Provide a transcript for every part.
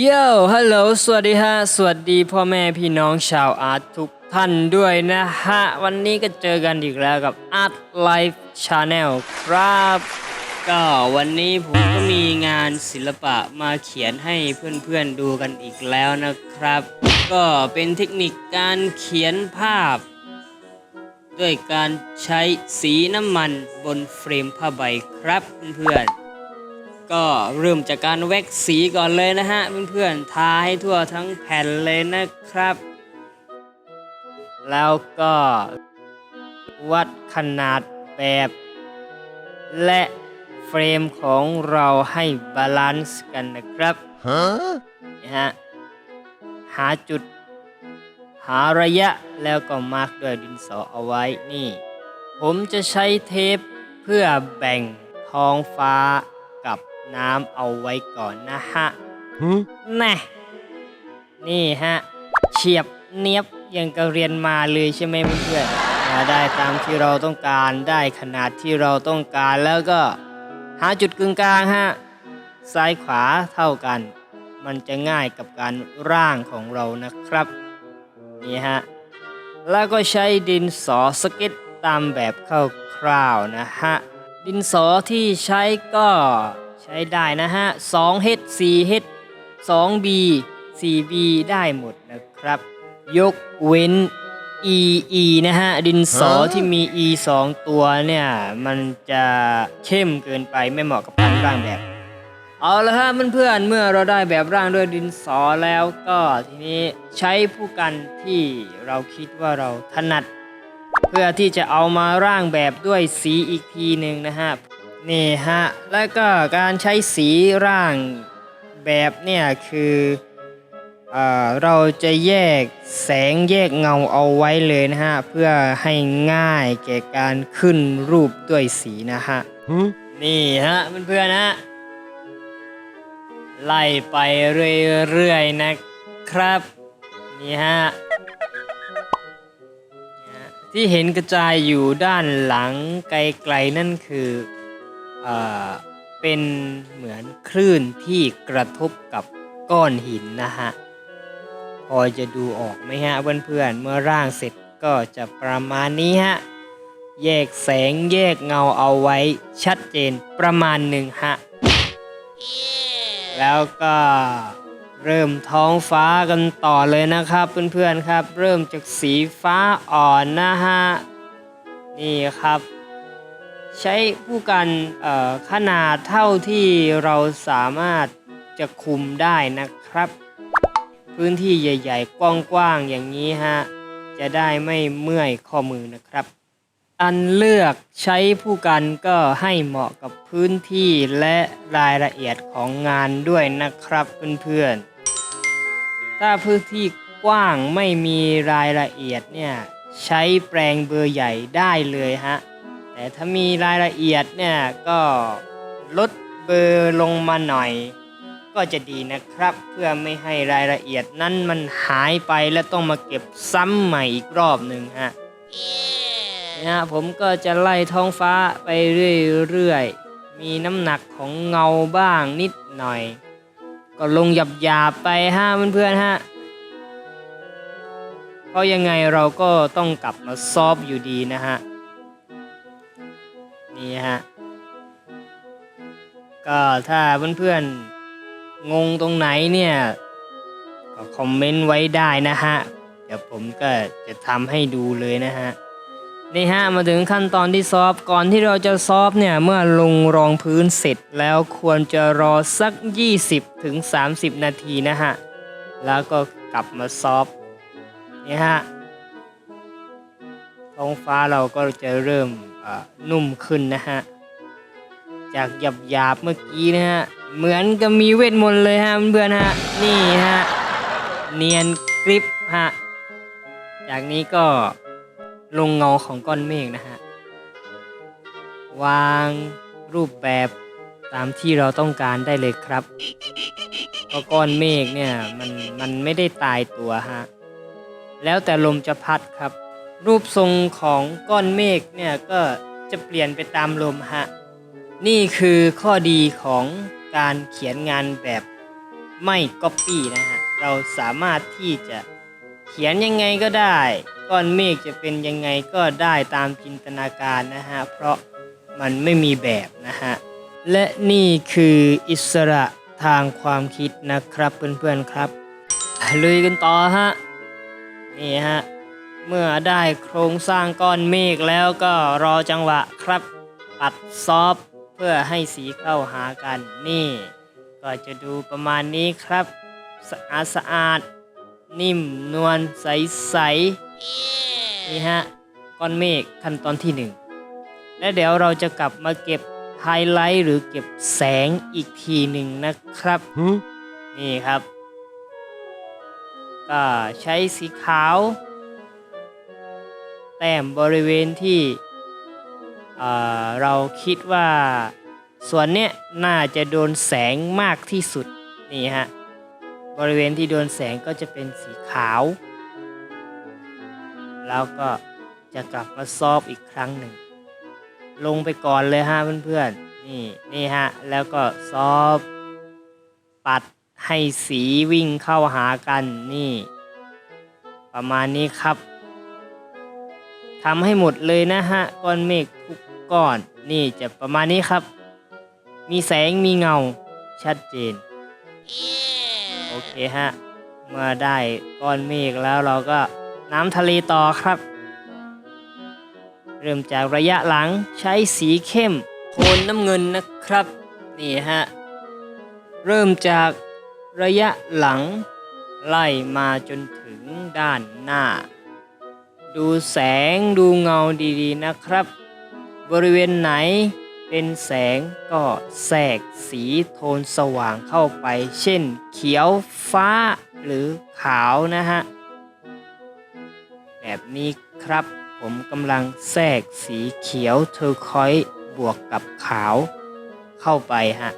โย่ฮัลโหล สวัสดีฮะ สวัสดีพ่อแม่พี่น้องชาวอาร์ตทุกท่านด้วยนะฮะ วันนี้ก็เจอกันอีกแล้วกับ Art Life Channel ครับ ก็วันนี้ผมก็มีงานศิลปะมาเขียนให้เพื่อนๆดูกันอีกแล้วนะครับ ก็เป็นเทคนิคการเขียนภาพ ด้วยการใช้สีน้ำมันบนเฟรมผ้าใบครับเพื่อนๆ ก็เริ่มจากการแว็กสีก่อนเลยนะฮะเพื่อนๆทาให้ทั่วทั้งแผ่นเลยนะครับ แล้วก็วัดขนาดแบบ และเฟรมของเราให้บาลานซ์กันนะครับ Huh? นะฮะหาจุด หาระยะแล้วก็มาร์กด้วยดินสอเอาไว้นี่ ผมจะใช้เทปเพื่อแบ่งท้องฟ้ากับ น้ำเอาไว้ก่อนนะฮะ Huh? แน่นี่ฮะ เฉียบเนียบยังก็เรียนมาเลยใช่ไหมเพื่อนๆมาได้ตามที่เราต้องการได้ขนาดที่เราต้องการแล้วก็ หาจุดกึ่งกลางฮะ ซ้ายขวาเท่ากัน มันจะง่ายกับการร่างของเรานะครับ นี่ฮะ แล้วก็ใช้ดินสอสเก็ตตามแบบคร่าวๆนะฮะ ดินสอที่ใช้ก็ ใช้ได้นะฮะ 2H 4H 2B 4B ได้หมดนะครับ ยกเว้น EE นะฮะ ดินสอฮะที่มี E 2 ตัวเนี่ย มันจะเข้มเกินไปไม่เหมาะกับการร่างแบบ เอาละฮะเพื่อนๆเมื่อเราได้แบบร่างด้วยดินสอแล้วก็ทีนี้ใช้ผู้กันที่เราคิดว่าเราถนัด เพื่อที่จะเอามาร่างแบบด้วยสีอีกทีหนึ่งนะฮะ นี่ฮะ แล้วก็การใช้สีร่างแบบเนี่ยคือเออเราจะแยกแสงแยกเงาเอาไว้เลยนะฮะ เพื่อให้ง่ายแก่การขึ้นรูปด้วยสีนะฮะ Huh? นี่ฮะเพื่อนๆนะ ไล่ไปเรื่อยๆนะครับนี่ฮะนี่ฮะที่เห็นกระจายอยู่ด้านหลังไกลๆนั่นคือ เป็นเหมือนคลื่นที่กระทบกับก้อนหินนะฮะ พอจะดูออกไหมฮะเพื่อนๆเมื่อร่างเสร็จก็จะประมาณนี้ฮะ แยกแสงแยกเงาเอาไว้ชัดเจนประมาณหนึ่งฮะ แล้วก็เริ่มท้องฟ้ากันต่อเลยนะครับเพื่อนๆครับ เริ่มจากสีฟ้าอ่อนนะฮะ นี่ครับ ใช้ผู้กันขนาดเท่าที่เราสามารถจะคุมได้นะครับ พื้นที่ใหญ่ๆ กว้างๆ อย่างนี้ฮะ จะได้ไม่เมื่อยข้อมือนะครับ อันเลือกใช้ผู้กันก็ให้เหมาะกับพื้นที่และรายละเอียดของงานด้วยนะครับเพื่อนๆ ถ้าพื้นที่กว้างไม่มีรายละเอียดเนี่ย ใช้แปลงเบอร์ใหญ่ได้เลยฮะ แต่ถ้ามีรายละเอียดเนี่ยก็ลดเบอร์ลงมาหน่อย ก็จะดีนะครับ เพื่อไม่ให้รายละเอียดนั้นมันหายไปและต้องมาเก็บซ้ำใหม่อีกรอบหนึ่งฮะนะฮะผมก็จะไล่ท้องฟ้าไปเรื่อยๆ มีน้ำหนักของเงาบ้างนิดหน่อย ก็ลงหยาบๆไปฮะเพื่อนๆฮะเพราะยังไงเราก็ต้องกลับมาซอฟอยู่ดีนะฮะ นี่ฮะ ก็ถ้าเพื่อนๆ งงตรงไหนเนี่ย ก็คอมเมนต์ไว้ได้นะฮะ เดี๋ยวผมก็จะทำให้ดูเลยนะฮะ นี่ฮะ มาถึงขั้นตอนที่ซอฟก่อนที่เราจะซอฟเนี่ย เมื่อลงรองพื้นเสร็จแล้วควรจะรอสัก 20ถึง30นาทีนะฮะ แล้วก็กลับมาซอฟนี่ฮะ ท้องฟ้าเราก็จะเริ่มนุ่มขึ้นนะฮะ จากหยาบหยาบเมื่อกี้นะฮะ เหมือนกับมีเวทมนต์เลยฮะเพื่อนฮะ นี่ฮะ เนียนกริปฮะ จากนี้ก็ลงเงาของก้อนเมฆนะฮะ วางรูปแบบตามที่เราต้องการได้เลยครับเพราะก้อนเมฆเนี่ยมันมันไม่ได้ตายตัวฮะ แล้วแต่ลมจะพัดครับ รูปทรงของก้อนเมฆเนี่ยก็จะเปลี่ยนไปตามลมฮะ นี่คือข้อดีของการเขียนงานแบบไม่ Copy นะฮะ เราสามารถที่จะเขียนยังไงก็ได้ ก้อนเมฆจะเป็นยังไงก็ได้ตามจินตนาการนะฮะ เพราะมันไม่มีแบบนะฮะ และนี่คืออิสระทางความคิดนะครับเพื่อนๆครับ ลุยกันต่อฮะ นี่ฮะ เมื่อได้โครงสร้างก้อนเมฆแล้วก็รอจังหวะครับ ปัดซอฟต์เพื่อให้สีเข้าหากันนี่ ก็จะดูประมาณนี้ครับ สะอาดสะอาด นิ่มนวลใสใสๆนี่ฮะ ก้อนเมฆขั้นตอนที่หนึ่งและเดี๋ยวเราจะกลับมาเก็บไฮไลท์หรือเก็บแสงอีกทีหนึ่งนะครับ Huh? นี่ครับ ก็ใช้สีขาว แต้มบริเวณที่เอ่อเราคิดว่าส่วนเนี้ยน่าจะโดนแสงมากที่สุดนี่ฮะบริเวณที่โดนแสงก็จะเป็นสีขาว แล้วก็จะกลับมาซอบอีกครั้งหนึ่ง ลงไปก่อนเลยฮะเพื่อนๆนี่นี่ฮะแล้วก็ซอบปัดให้สีวิ่งเข้าหากันนี่ ประมาณนี้ครับ ทำให้หมดเลยนะฮะก้อนเมฆทุกก้อน นี่จะประมาณนี้ครับ มีแสงมีเงาชัดเจน โอเคฮะ เมื่อได้ก้อนเมฆแล้วเราก็น้ำทะเลต่อครับ เริ่มจากระยะหลังใช้สีเข้มโทนน้ำเงินนะครับ นี่ฮะ เริ่มจากระยะหลังไล่มาจนถึงด้านหน้า ดูแสงดูเงาดีๆนะครับ บริเวณไหนเป็นแสงก็แทรกสีโทนสว่างเข้าไป เช่นเขียวฟ้าหรือขาวนะฮะ แบบนี้ครับผมกำลังแทรกสีเขียวเทอร์คอยส์บวกกับขาวเข้าไปฮะ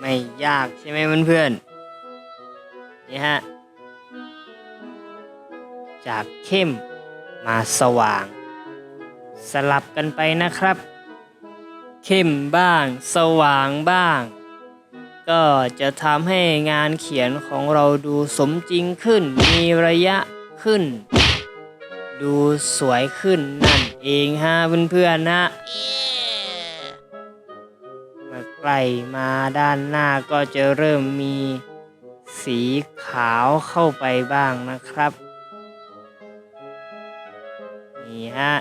ไม่ยากใช่ไหมเพื่อนๆนี่ฮะ จากเข้มมาสว่าง สลับกันไปนะครับ เข้มบ้าง สว่างบ้าง ก็จะทำให้งานเขียนของเราดูสมจริงขึ้น มีระยะขึ้น ดูสวยขึ้นนั่นเองฮะเพื่อนๆนะมาใกล้มาด้านหน้าก็จะเริ่มมีสีขาวเข้าไปบ้างนะครับ ฮะ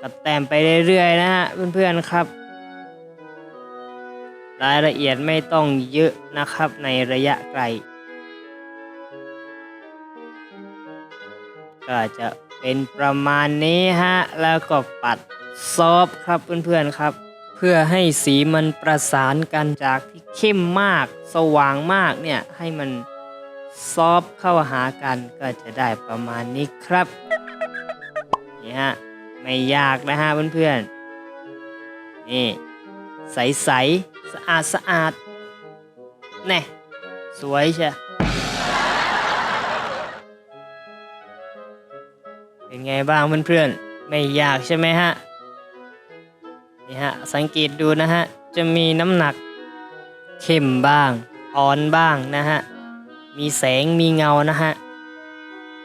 ก็แต้มไปเรื่อยๆนะฮะเพื่อนๆครับ รายละเอียดไม่ต้องเยอะนะครับในระยะไกล ก็จะเป็นประมาณนี้ฮะ แล้วก็ปัดซอฟครับเพื่อนๆครับ เพื่อให้สีมันประสานกันจากที่เข้มมากสว่างมากเนี่ยให้มันซอฟเข้าหากันก็จะได้ประมาณนี้ครับ นี่ฮะไม่ยากนะฮะเพื่อนๆนี่ใสๆสะอาดสะอาดแน่สวยใช่เป็นไงบ้างเพื่อนๆไม่ยากใช่ไหมฮะนี่ฮะสังเกตดูนะฮะจะมีน้ำหนักเข้มบ้างอ่อนบ้างนะฮะมีแสงมีเงานะฮะ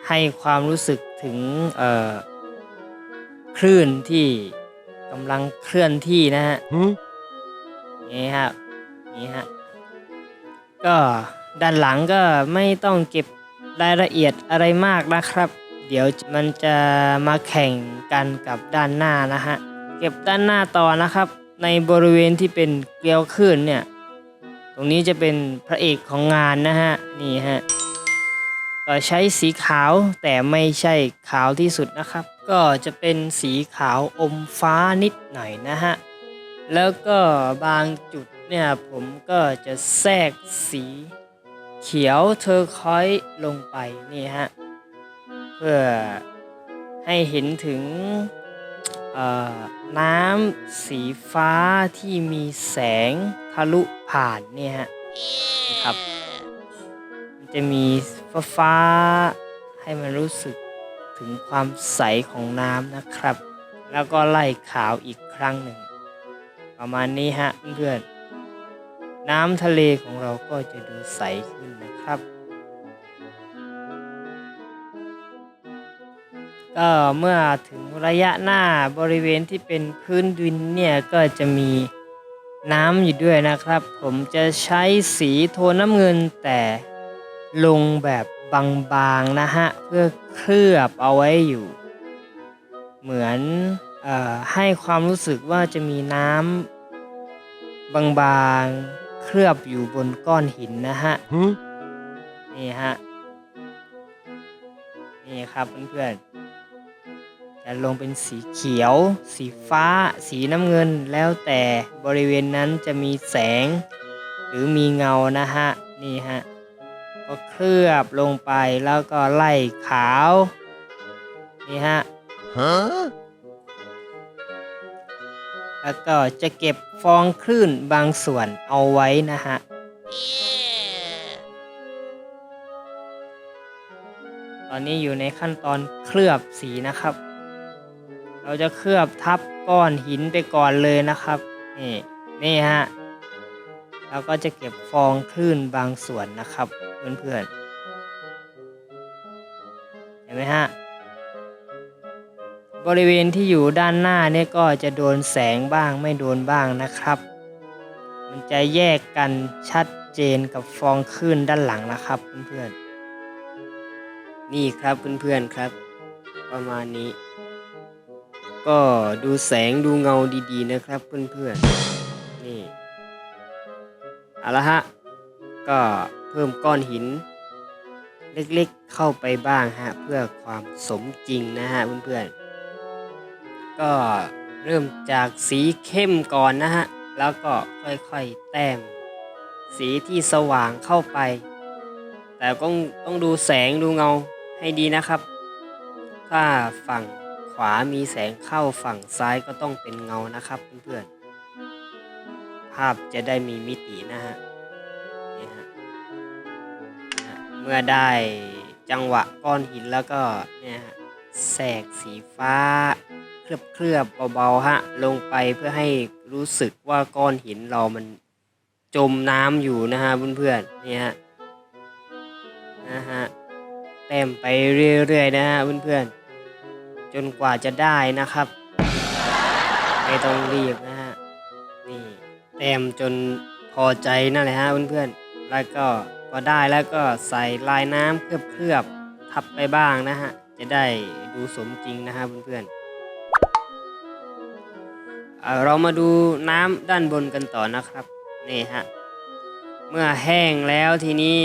ให้ความรู้สึกถึงเอ่อ คลื่นที่กำลังเคลื่อนที่นะฮะ Huh? นี่ฮะนี่ฮะก็ด้านหลังก็ไม่ต้องเก็บรายละเอียดอะไรมากนะครับ เดี๋ยวมันจะมาแข่งกันกับด้านหน้านะฮะเก็บด้านหน้าต่อนะครับ ในบริเวณที่เป็นเกลียวคลื่นเนี่ย ตรงนี้จะเป็นพระเอกของงานนะฮะนี่ฮะก็ใช้สีขาวแต่ไม่ใช่ขาวที่สุดนะครับ ก็จะเป็นสีขาวอมฟ้านิดหน่อยนะฮะ แล้วก็บางจุดเนี่ยผมก็จะแทรกสีเขียวเทอร์คอยส์ลงไปนี่ฮะ เพื่อให้เห็นถึงเอ่อน้ำสีฟ้าที่มีแสงทะลุผ่านเนี่ยฮะนะครับ มันจะมีฟ้าฟ้าให้มันรู้สึก ถึงความใสของน้ำนะครับ แล้วก็ไล่ขาวอีกครั้งหนึ่ง ประมาณนี้ฮะเพื่อนๆน้ำทะเลของเราก็จะดูใสขึ้นนะครับก็เมื่อถึงระยะหน้าบริเวณที่เป็นพื้นดินเนี่ยก็จะมีน้ำอยู่ด้วยนะครับ ผมจะใช้สีโทนน้ำเงินแต่ลงแบบ บางๆ นะฮะ เพื่อเคลือบเอาไว้อยู่ เหมือนเออให้ความรู้สึกว่าจะมีน้ำบางๆ เคลือบอยู่บนก้อนหินนะฮะ Huh? นี่ฮะ นี่ครับเพื่อนๆจะลงเป็นสีเขียว สีฟ้า สีน้ำเงินแล้วแต่บริเวณนั้นจะมีแสง หรือมีเงานะฮะ นี่ฮะ ก็เคลือบลงไปแล้วก็ไล่ขาว นี่ฮะ Huh? แล้วก็จะเก็บฟองคลื่นบางส่วนเอาไว้นะฮะตอนนี้อยู่ในขั้นตอนเคลือบสีนะครับ เราจะเคลือบทับก้อนหินไปก่อนเลยนะครับ นี่นี่ฮะเราก็จะเก็บฟองคลื่นบางส่วนนะครับ เพื่อนๆ เห็นไหมฮะ บริเวณที่อยู่ด้านหน้าเนี่ยก็จะโดนแสงบ้างไม่โดนบ้างนะครับ มันจะแยกกันชัดเจนกับฟองคลื่นด้านหลังนะครับเพื่อนๆ นี่ครับเพื่อนๆครับ ประมาณนี้ ก็ดูแสงดูเงาดีๆนะครับเพื่อนๆ นี่เอาละฮะ ก็ เพิ่มก้อนหิน เล็กๆเข้าไปบ้างฮะเพื่อความสมจริงนะฮะเพื่อนๆ ก็เริ่มจากสีเข้มก่อนนะฮะแล้วก็ค่อยๆแต้ม สีที่สว่างเข้าไป แต่ต้องต้องดูแสงดูเงาให้ดีนะครับ ถ้าฝั่งขวามีแสงเข้าฝั่งซ้ายก็ต้องเป็นเงานะครับเพื่อนๆภาพจะได้มีมิตินะฮะ มื่อได้จังหวะก้อนหินแล้วก็เนี่ยฮะแสกสีฟ้าเคลือบเคลือบๆเบาๆฮะลงไปเพื่อให้รู้สึกว่าก้อนหินเรามันจมน้ำอยู่นะฮะเพื่อนๆเนี่ยฮะนะฮะแต้มไปเรื่อยๆนะฮะเพื่อนๆจนกว่าจะได้นะครับ ไม่ต้องรีบนะฮะนี่แต้มจนพอใจนั่นแหละฮะเพื่อนๆแล้วก็ พอได้แล้วก็ใส่ลายน้ำเคลือบๆทับไปบ้างนะฮะ จะได้ดูสมจริงนะฮะเพื่อนๆเอ่อเรามาดูน้ำด้านบนกันต่อนะครับนี่ฮะเมื่อแห้งแล้วทีนี้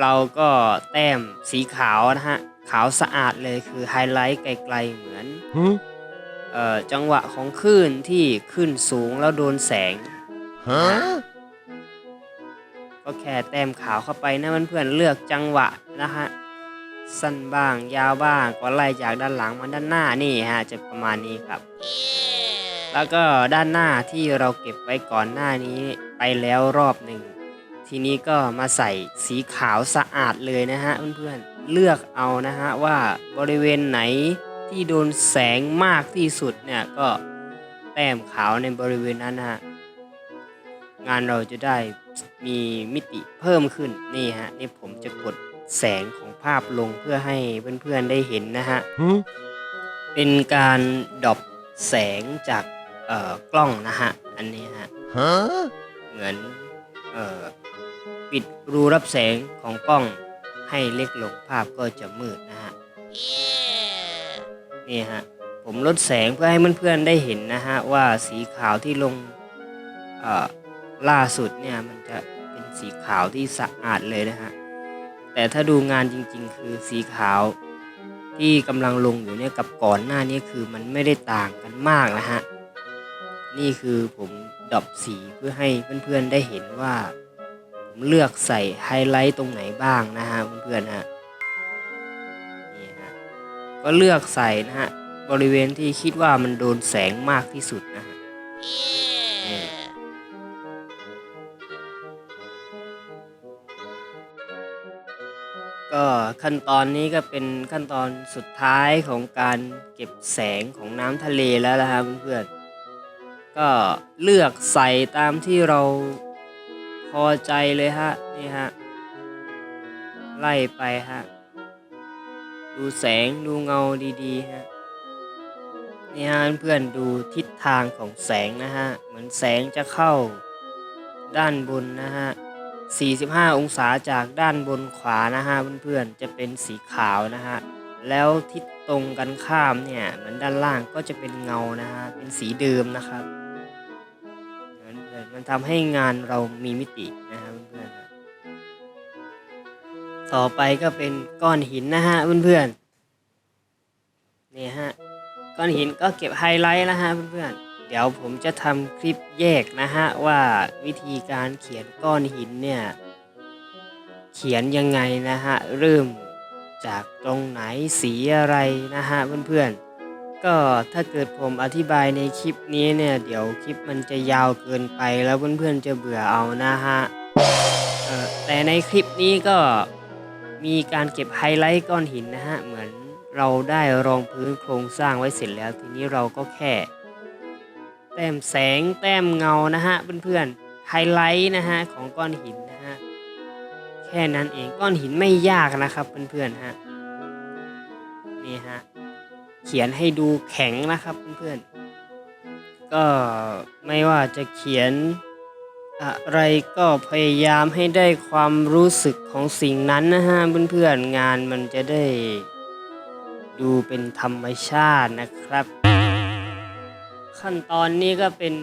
เราก็แต้มสีขาวนะฮะขาวสะอาดเลยคือไฮไลท์ไกลๆเหมือน Huh? เอ่อจังหวะของคลื่นที่ขึ้นสูงแล้วโดนแสง Huh? ก็แค่แต้มขาวเข้าไปนะเพื่อนๆเลือกจังหวะนะฮะสั้นบ้างยาวบ้างก็ไล่จากด้านหลังมาด้านหน้านี่ฮะจะประมาณนี้ครับ แล้วก็ด้านหน้าที่เราเก็บไว้ก่อนหน้านี้ไปแล้วรอบหนึ่งทีนี้ก็มาใส่สีขาวสะอาดเลยนะฮะเพื่อนๆเลือกเอานะฮะว่าบริเวณไหนที่โดนแสงมากที่สุดเนี่ยก็แต้มขาวในบริเวณนั้นนะฮะงานเราจะได้ มีมิติเพิ่มขึ้นนี่ฮะนี่ผมจะกดแสงของภาพลงเพื่อให้เพื่อนๆได้เห็นนะฮะ Huh? เป็นการดรอปแสงจากเอ่อกล้องนะฮะอันนี้ฮะ Huh? เหมือนเอ่อปิดรูรับแสงของกล้องให้เล็กลงภาพก็จะมืดนะฮะนี่ฮะผมลดแสงเพื่อให้เพื่อนๆได้เห็นนะฮะว่าสีขาวที่ลงเอ่อ ล่าสุดเนี่ยมันจะเป็นสีขาวที่สะอาดเลยนะฮะ แต่ถ้าดูงานจริงๆ คือสีขาว ที่กำลังลงอยู่เนี่ยกับก่อนหน้านี้คือมันไม่ได้ต่างกันมากนะฮะ นี่คือผมดรอปสีเพื่อให้เพื่อนๆได้เห็นว่า ผมเลือกใส่ไฮไลท์ตรงไหนบ้างนะฮะเพื่อนๆฮะนี่ฮะก็เลือกใส่นะฮะบริเวณที่คิดว่ามันโดนแสงมากที่สุดนะฮะ ก็ขั้นตอนนี้ก็เป็นขั้นตอนสุดท้ายของการเก็บแสงของน้ำทะเลแล้วนะฮะเพื่อนๆก็เลือกใส่ตามที่เราพอใจเลยฮะนี่ฮะไล่ไปฮะดูแสงดูเงาดีๆฮะนี่ฮะเพื่อนๆดูทิศทางของแสงนะฮะเหมือนแสงจะเข้าด้านบนนะฮะ 45 องศาจากด้านบนขวานะฮะเพื่อนๆ จะเป็นสีขาวนะฮะ แล้วทิศตรงกันข้ามเนี่ยเหมือนด้านล่างก็จะเป็นเงานะฮะ เป็นสีเดิมนะครับเพื่อนๆมันทำให้งานเรามีมิตินะฮะเพื่อนๆ ต่อไปก็เป็นก้อนหินนะฮะเพื่อนๆ นี่ฮะ ก้อนหินก็เก็บไฮไลท์นะฮะเพื่อนๆ เดี๋ยวผมจะทำคลิปแยกนะฮะว่าวิธีการเขียนก้อนหินเนี่ย เขียนยังไงนะฮะ เริ่มจากตรงไหนสีอะไรนะฮะเพื่อนๆ ก็ถ้าเกิดผมอธิบายในคลิปนี้เนี่ย เดี๋ยวคลิปมันจะยาวเกินไปแล้วเพื่อนๆจะเบื่อเอานะฮะเอ่อแต่ในคลิปนี้ก็มีการเก็บไฮไลท์ก้อนหินนะฮะ เหมือนเราได้รองพื้นโครงสร้างไว้เสร็จแล้ว ทีนี้เราก็แค่ แต้มแสง แต้มเงานะฮะเพื่อนๆไฮไลท์นะฮะของก้อนหินนะฮะแค่นั้นเองก้อนหินไม่ยากนะครับเพื่อนๆฮะนี่ฮะเขียนให้ดูแข็งนะครับเพื่อนๆก็ไม่ว่าจะเขียนอะไรก็พยายามให้ได้ความรู้สึกของสิ่งนั้นนะฮะเพื่อนๆงานมันจะได้ดูเป็นธรรมชาตินะครับ ขั้นตอนนี้ก็เป็น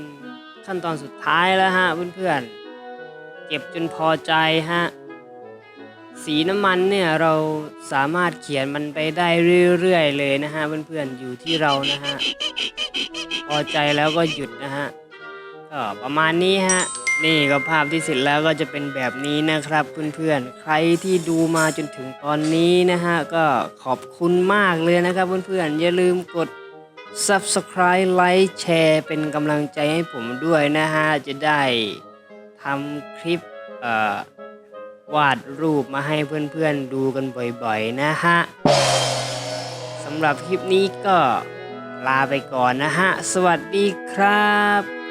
ขั้นตอนสุดท้ายแล้วฮะเพื่อนๆ เก็บจนพอใจฮะ สีน้ำมันเนี่ยเราสามารถเขียนมันไปได้เรื่อยๆเลยนะฮะเพื่อนๆอยู่ที่เรานะฮะ พอใจแล้วก็หยุดนะฮะก็ประมาณนี้ฮะนี่ก็ภาพที่เสร็จแล้วก็จะเป็นแบบนี้นะครับเพื่อนๆ ใครที่ดูมาจนถึงตอนนี้นะฮะก็ขอบคุณมากเลยนะครับเพื่อนๆ อย่าลืมกด Subscribe ไลค์แชร์เป็นกำลังใจให้ผมด้วยนะฮะ จะได้ทำคลิปวาดรูปมาให้เพื่อนๆดูกันบ่อยๆนะฮะสำหรับคลิปนี้ก็ลาไปก่อนนะฮะ สวัสดีครับ